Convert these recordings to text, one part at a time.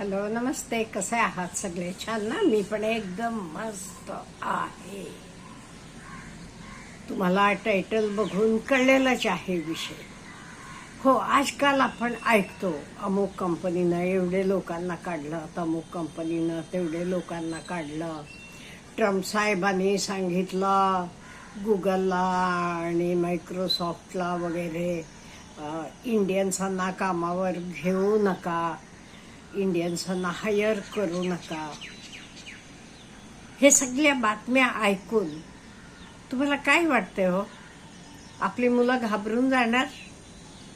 Hello नमस्ते. कसे आहात सगळे? छान ना? मी पण एकदम मस्त आहे. तुम्हाला टायटल बघून कळलेलंच आहे विषय. हो आजकाल आपण ऐकतो अमुक कंपनीनं एवढे लोकांना काढलं तमुक कंपनीनं तेवढे लोकांना काढलं. ट्रम्प साहेबांनी सांगितलं गुगलला आणि मायक्रोसॉफ्टला वगैरे इंडियन्सांना कामावर घेऊ नका. इंडियन्सांना हायर करू नका. हे सगळ्या बातम्या ऐकून तुम्हाला काय वाटते हो? आपली मुलं घाबरून जाणार?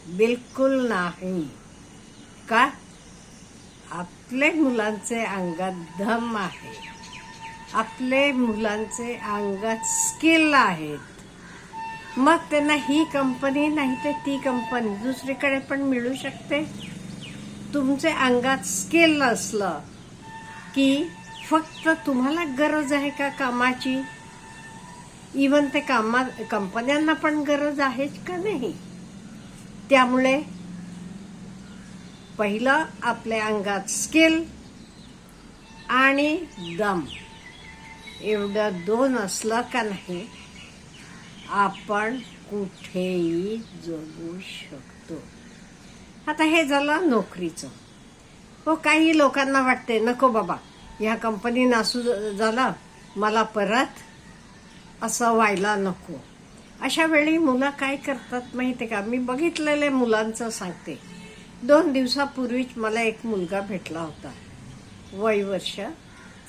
बिलकुल नाही. का? आपले मुलांचे अंगात धम आहे. आपले मुलांचे अंगात स्किल आहेत. मग त्यांना ही कंपनी नाही तर ती कंपनी दुसरीकडे पण मिळू शकते? तुमच्या अंगात स्केल असलं की फक्त तुम्हाला गरज आहे का कामाची? इवन ते कामा कंपन्यांना पण गरज आहेच का नाही? त्यामुळे पहिलं आपल्या अंगात स्किल आणि दम. एवढं दोन असलं का नाही आपण कुठेही जगू शकतो. आता हे झालं नोकरीचं. हो काही लोकांना वाटते नको बाबा ह्या कंपनी नासू झाला मला परत असं व्हायला नको. अशा वेळी मुलं काय करतात माहिती का? मी बघितलेले मुलांचं सांगते. दोन दिवसापूर्वीच मला एक मुलगा भेटला होता वय वर्ष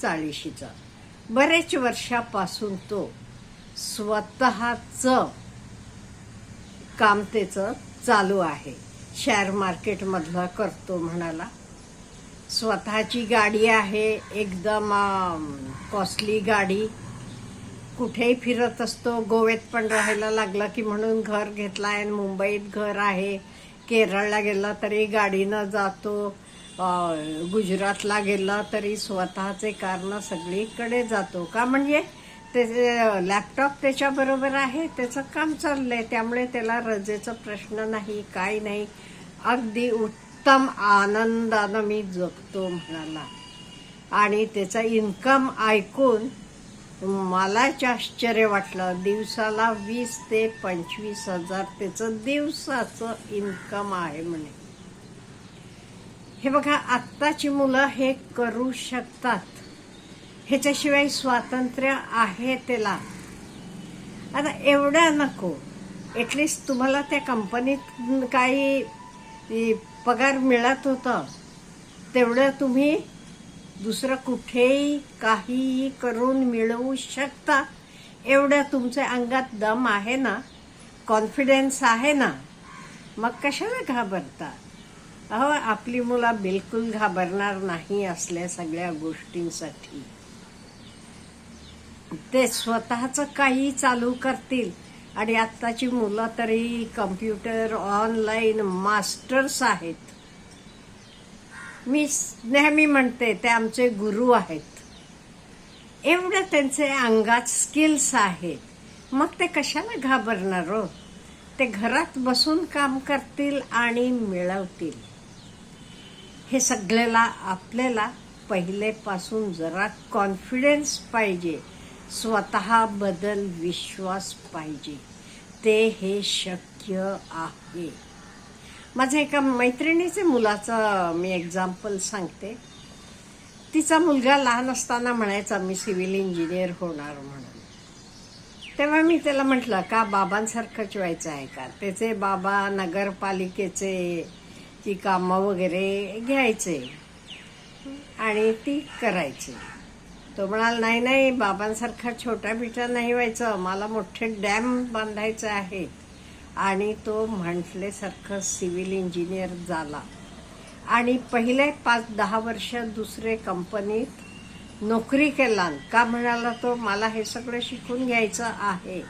चाळीशीचा. बरेच वर्षापासून तो स्वतःचं काम त्याचं चालू आहे. शेअर मार्केटमधला करतो म्हणाला. स्वतःची गाडी आहे एकदम कॉस्टली गाडी. कुठेही फिरत असतो गोव्यात पण राहायला लागला की म्हणून घर घेतलं आहे मुंबईत घर आहे. केरळला गेला तरी गाडीनं जातो गुजरातला गेला तरी स्वतःचे कारण सगळीकडे जातो. का म्हणजे त्याचे लॅपटॉप त्याच्याबरोबर आहे त्याचं काम चाललंय त्यामुळे त्याला रजेचा प्रश्न नाही काय नाही. अगदी उत्तम आनंदानं मी जगतो म्हणाला. आणि त्याचा इन्कम ऐकून मलाच आश्चर्य वाटलं. दिवसाला वीस ते पंचवीस हजार त्याचं दिवसाचं इन्कम आहे म्हणे. हे बघा आत्ताची मुलं हे करू शकतात. ह्याच्याशिवाय स्वातंत्र्य आहे त्याला. आता एवढ्या नको. ॲटलिस्ट तुम्हाला त्या कंपनीत काही पगार मिळत होतं. तेवढं तुम्ही दुसरं कुठेही काहीही करून मिळवू शकता. एवढ्या तुमच्या अंगात दम आहे ना? कॉन्फिडन्स आहे ना? मग कशाला घाबरता? अहो आपली मुलं बिलकुल घाबरणार नाही असल्या सगळ्या गोष्टींसाठी. ते स्वतःचं काही चालू करतील. आणि आत्ताची मुलं तरी कम्प्युटर ऑनलाईन मास्टर्स आहेत. मी नेहमी म्हणते ते आमचे गुरु आहेत. एवढं त्यांचे अंगात स्किल्स आहेत. मग ते कशाला घाबरणार हो? ते घरात बसून काम करतील आणि मिळवतील. हे सगळ्याला आपल्याला पहिलेपासून जरा कॉन्फिडन्स पाहिजे. स्वतःबद्दल विश्वास पाहिजे. ते हे शक्य आहे. माझ्या एका मैत्रिणीचे मुलाचं मी एक्झाम्पल सांगते. तिचा मुलगा लहान असताना म्हणायचा मी सिव्हिल इंजिनियर होणार म्हणून. तेव्हा मी त्याला म्हटलं का बाबांसारखंच व्हायचं आहे का? त्याचे बाबा नगरपालिकेचे ती कामं वगैरे घ्यायचे आणि ती करायची. तो म्हणाल नाही नाही बाबांसारखा छोटा बिटा नाही व्हायचं. मला मोठे डॅम बांधायचे आहेत. आणि तो म्हटलेसारखं सिव्हिल इंजिनियर झाला. आणि पहिले पाच दहा वर्ष दुसरे कंपनीत नोकरी केला. का म्हणाला तो मला हे सगळं शिकून घ्यायचं आहे.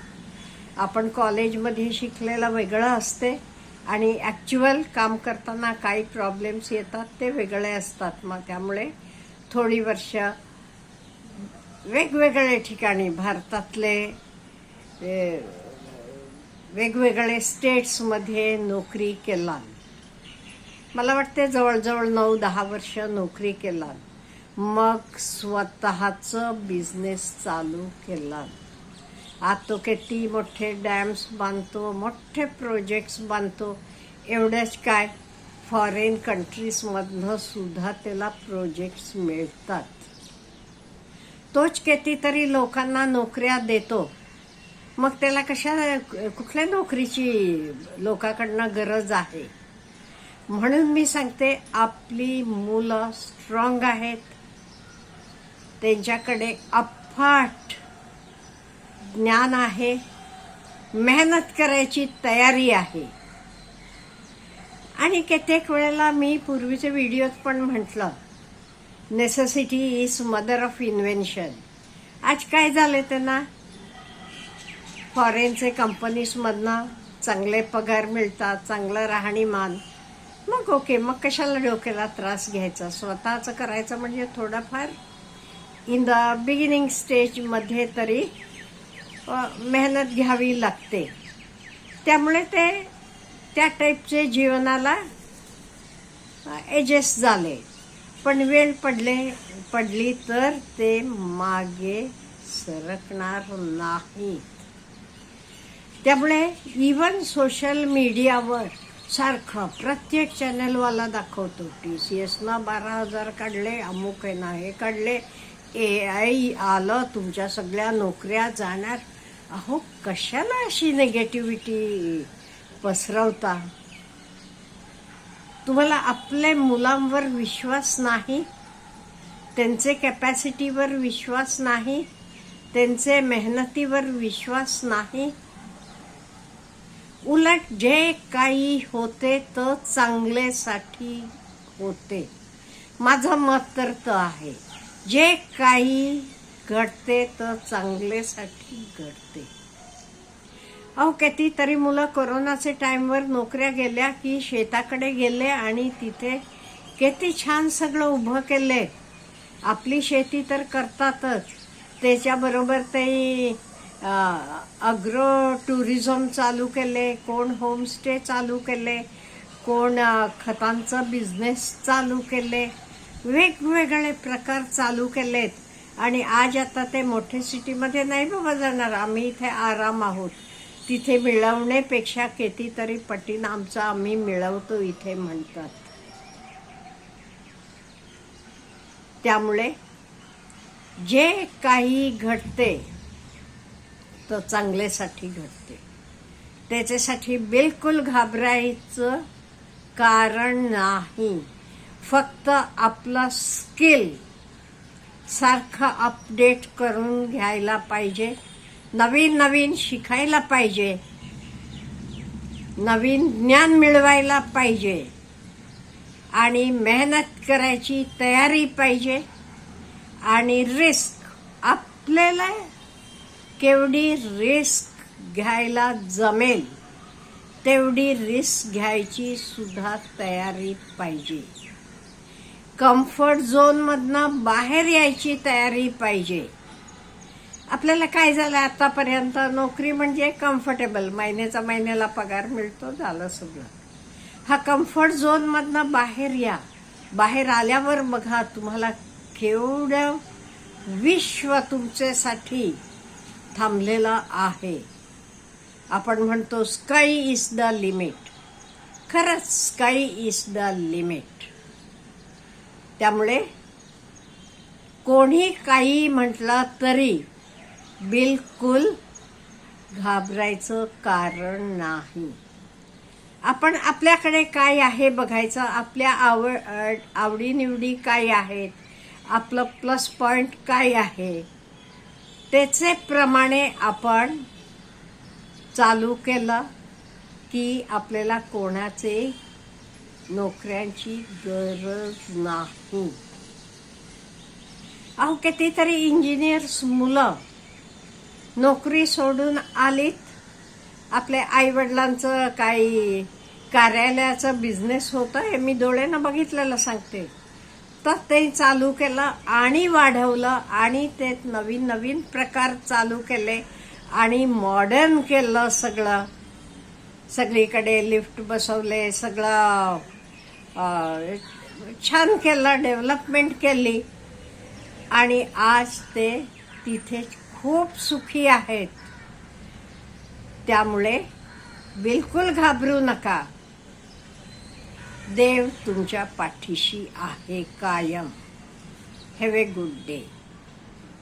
आपण कॉलेजमध्ये शिकलेलं वेगळं असते आणि ॲक्च्युअल काम करताना काही प्रॉब्लेम्स येतात ते वेगळे असतात. मग त्यामुळे थोडी वर्ष वेगवेगळे ठिकाणी भारतातले वेगवेगळे स्टेट्समध्ये नोकरी केला मला वाटते जवळजवळ नऊ दहा वर्ष नोकरी केला मग स्वतःचं बिझनेस चालू केला आज तो किती मोठे डॅम्स बांधतो मोठे प्रोजेक्ट्स बांधतो. एवढंच काय फॉरेन कंट्रीजमधनं सुद्धा त्याला प्रोजेक्ट्स मिळतात. तोच कितीतरी लोकांना नोकऱ्या देतो. मग त्याला कशा कुठल्या नोकरीची लोकांकडनं गरज आहे? म्हणून मी सांगते आपली मुलं स्ट्रॉंग आहेत. त्यांच्याकडे अफाट ज्ञान आहे. मेहनत करायची तयारी आहे. आणि कित्येक वेळेला मी पूर्वीच्या व्हिडिओत पण म्हटलं necessity is mother of invention आज काय झालं त्यांना? फॉरेनचे कंपनीजमधनं चांगले पगार मिळतात चांगलं राहणीमान मग ओके मग कशाला डोक्याला त्रास घ्यायचा? स्वतःचं करायचं म्हणजे थोडंफार इन द बिगिनिंग स्टेजमध्ये तरी मेहनत घ्यावी लागते. त्यामुळे ते त्या टाईपचे जीवनाला एजेस झाले. पण वेळ पडले पडली तर ते मागे सरकणार नाही. त्यामुळे इवन सोशल मीडियावर सारखं प्रत्येक चॅनलवाला दाखवतो. टी सी एसनं बारा हजार काढले अमुक आहे ना हे काढले. ए आय आलं तुमच्या सगळ्या नोकऱ्या जाणार. अहो कशाला अशी निगेटिव्हिटी पसरवता? तुम्हाला आपल्या मुलांवर विश्वास नाही त्यांचे कॅपॅसिटीवर विश्वास नाही त्यांचे मेहनतीवर विश्वास नाही उलट जे काही होते तर चांगलेसाठी होते. माझं मत तर त आहे. जे काही घडते तर चांगलेसाठी घडते. अहो कितीतरी मुलं कोरोनाचे टाइमवर नोकऱ्या गेल्या की शेताकडे गेले आणि तिथे किती छान सगळं उभं केले. आपली शेती तर करतातच. त्याच्याबरोबर ते अग्रो टुरिझम चालू केले कोण होमस्टे चालू केले कोण खतांचं बिझनेस चालू केले. वेगवेगळे प्रकार चालू केलेत. आणि आज आता ते मोठे सिटीमध्ये नाही बाबा जाणार. आम्ही इथे आराम आहोत. तिथे मिळवण्यापेक्षा कितीतरी पटीनं आमचं आम्ही मिळवतो इथे म्हणतात. त्यामुळे जे काही घडते तर चांगल्यासाठी घडते. त्याच्यासाठी बिलकुल घाबरायचं कारण नाही. फक्त आपला स्किल सारखं अपडेट करून घ्यायला पाहिजे. नवीन नवीन शिकायला पाहिजे. नवीन ज्ञान मिळवायला पाहिजे. आणि मेहनत करायची तयारी पाहिजे. आणि रिस्क आपल्याला केवढी रिस्क घ्यायला जमेल तेवढी रिस्क घ्यायची सुद्धा तयारी पाहिजे. कम्फर्ट झोनमधनं बाहेर यायची तयारी पाहिजे. आपल्याला काय झालं आतापर्यंत? नोकरी म्हणजे कम्फर्टेबल महिन्याचा महिन्याला पगार मिळतो झालं सगळं. हा कम्फर्ट झोनमधनं बाहेर या. बाहेर आल्यावर बघा तुम्हाला केवढं विश्व तुमच्यासाठी थांबलेलं आहे. आपण म्हणतो स्काय इज द लिमिट खरंच स्काय इज द लिमिट त्यामुळे कोणी काही म्हटलं तरी बिलकुल घाबरायचं कारण नाही. आपण आपल्याकडे काय आहे बघायचं? आपल्या आवड आवडीनिवडी काय आहेत? आपलं प्लस पॉईंट काय आहे? त्याचे प्रमाणे आपण चालू केलं की आपल्याला कोणाचे नोकऱ्यांची गरज नाही. अहो कितीतरी इंजिनियर्स मुलं नोकरी सोडून आलीत. आपल्या आईवडिलांचं काही कार्यालयाचं बिझनेस होतं हे मी डोळ्यानं बघितलेलं सांगते. तर ते चालू केलं आणि वाढवलं आणि ते नवीन नवीन प्रकार चालू केले आणि मॉडर्न केलं सगळं. सगळीकडे लिफ्ट बसवले सगळं छान केलं डेव्हलपमेंट केली. आणि आज ते तिथेच खूप सुखी आहेत. त्यामुळे बिलकुल घाबरू नका. देव तुमच्या पाठीशी आहे कायम. Have a good day